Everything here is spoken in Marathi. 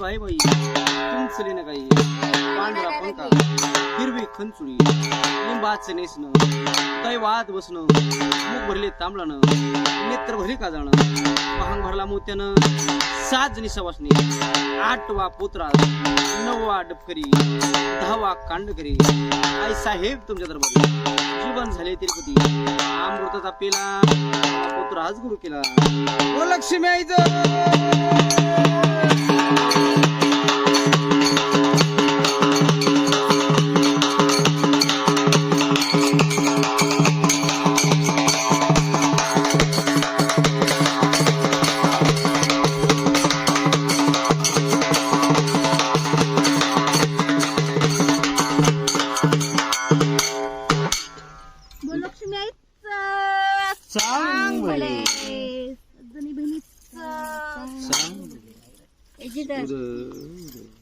भाई भाई भाई बाई बाई. चुंचले ना काही. पांढरा पंखा. हिरवी खंचुळी लिंबाचे नेसणं. काही वाद बसणं. मुख भरले तांबळानं. नेत्र भरले का जाणं पहांग भरला मोत्यानं. साज निसा वासणे आठवा पोत्रा. नववा डबकरी. दहावा कांडकरी. आई साहेब तुमच्या दरबारी. जीवन झाले तिरुपती. आमृताचा पेला. पुत्र आज गुरु केला. ओ लक्ष्मी आईचं चांगले. सजनी बहिणीचं सांग याची तर उरं.